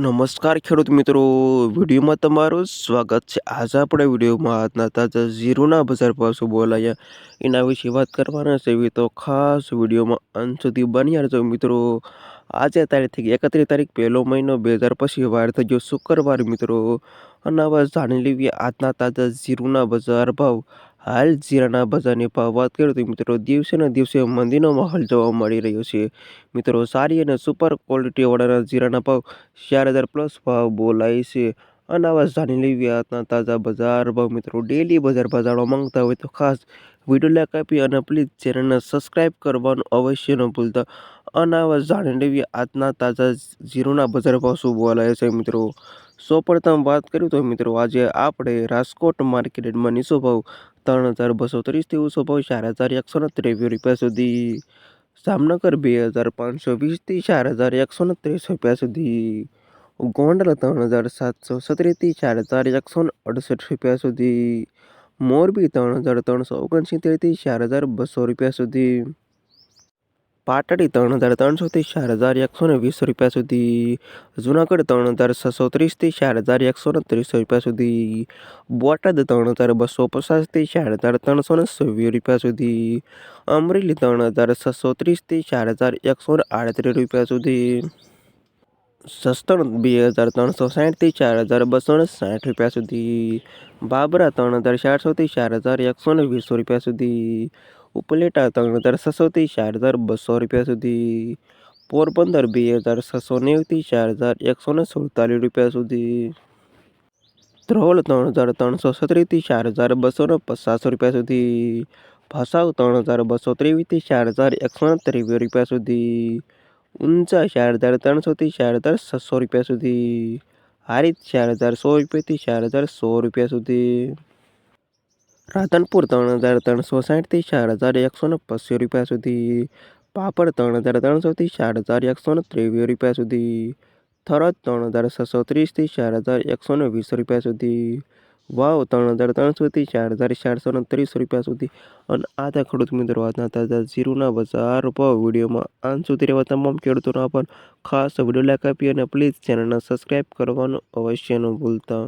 નમસ્કાર ખેડૂત મિત્રો, વિડીયોમાં તમારું સ્વાગત છે. આજે આપણે વિડીયોમાં આજના તાજા ઝીરોના બજાર ભાવ શું બોલાયા એના વિશે વાત કરવાના છે. એવી તો ખાસ વિડીયોમાં અંત સુધી બન્યા રહેજો મિત્રો. આજે તારીખ એકત્રીસ તારીખ પહેલો મહિનો બે હજાર પછી વાર થઈ ગયો શુક્રવાર મિત્રો. અને હવે જાણી લેવી આજના તાજા ઝીરોના બજાર ભાવ. હાલ જીરાના બજારની ભાવ વાત કરીએ તો મિત્રો દિવસેના દિવસે મંદીનો માહોલ જોવા મળી રહ્યો છે. મિત્રો સારી અને સુપર ક્વોલિટીવાળાના જીરાના ભાવ ચાર હજાર પ્લસ ભાવ બોલાય છે. અને આવા જાણી લેવી આજના તાજા બજાર ભાવ મિત્રો ડેલી બજાર બજારવા માંગતા હોય તો ખાસ વીડિયો લાઈક આપી અને પ્લીઝ ચેનલને સબસ્ક્રાઈબ કરવાનું અવશ્ય ન ભૂલતા. અને આવા જાણી લેવી આજના તાજા જીરોના બજાર ભાવ શું બોલાય છે મિત્રો? સૌપ્રથમ વાત કરું તો મિત્રો આજે આપણે રાજકોટ માર્કેટમાં નીચો ભાવ ત્રણ હજાર બસો ત્રીસથી ઊંચો ભાવ ચાર હજાર એકસો ને ત્રેવીસ રૂપિયા સુધી. જામનગર બે હજાર પાંચસો વીસથી ચાર હજાર એકસો ને ત્રીસ રૂપિયા સુધી. ગોંડલ ત્રણ હજાર સાતસો સત્રીસથી ચાર હજાર એકસો ને અડસઠ રૂપિયા સુધી. મોરબી ત્રણ હજાર ત્રણસો ઓગણસિત્તેરથી ચાર હજાર બસો રૂપિયા સુધી. પાટડી ત્રણ હજાર ત્રણસોથી ચાર હજાર એકસો ને વીસ રૂપિયા સુધી. જુનાગઢ ત્રણ હજાર છસો ત્રીસથી ચાર હજાર એકસો ને ત્રીસ રૂપિયા સુધી. બોટાદ ત્રણ હજાર બસો પચાસથી ચાર હજાર ત્રણસો ને છવ્વીસ રૂપિયા સુધી. અમરેલી ત્રણ હજાર છસો ત્રીસથી ચાર હજાર એકસો ને આડત્રીસ રૂપિયા સુધી. સસ્તણ બે હજાર ત્રણસો સાઠથી ચાર હજાર બસો ને સાઠ રૂપિયા સુધી. બાબરા ત્રણ હજાર ચારસોથી ચાર હજાર એકસો ને વીસો રૂપિયા સુધી. ઉપલેટા ત્રણ હજાર છસોથી ચાર હજાર બસો રૂપિયા સુધી. પોરબંદર બે હજાર છસો નેવુંથી ચાર હજાર એકસો ને સુડતાલીસ રૂપિયા સુધી. ધ્રોલ ત્રણ હજાર ત્રણસો સત્રીસથી ચાર હજાર બસો ને પચાસ રૂપિયા સુધી. ભસાવ ત્રણ હજાર બસો ત્રેવીસથી ચાર હજાર એકસો ને ત્રેવીસ રૂપિયા સુધી. ઊંચા ચાર હજાર ત્રણસોથી ચાર હજાર છસો રૂપિયા સુધી. હારીત ચાર હજાર સો રૂપિયાથી ચાર હજાર સો રૂપિયા સુધી. રાધનપુર ત્રણ હજાર ત્રણસો સાઠથી ચાર હજાર એકસો ને પચીસ રૂપિયા સુધી. પાપડ ત્રણ હજાર ત્રણસોથી ચાર હજાર એકસો ને ત્રેવીસ રૂપિયા સુધી. થરદ ત્રણ હજાર છસો ત્રીસથી ચાર હજાર એકસો ને વીસ રૂપિયા સુધી. વાવ ત્રણ હજાર ત્રણસોથી ચાર હજાર ચારસો ને ત્રીસ રૂપિયા સુધી. અને આ હતા ખેડૂત મિત્રો, આજના તાજા જીરુના બજાર ભાવ વિડીયોમાં આન સુધી રહેવા તમામ ખેડૂતોના પણ ખાસ વીડિયો લાઈક આપી અને પ્લીઝ ચેનલને સબસ્ક્રાઈબ કરવાનું અવશ્ય ન ભૂલતા.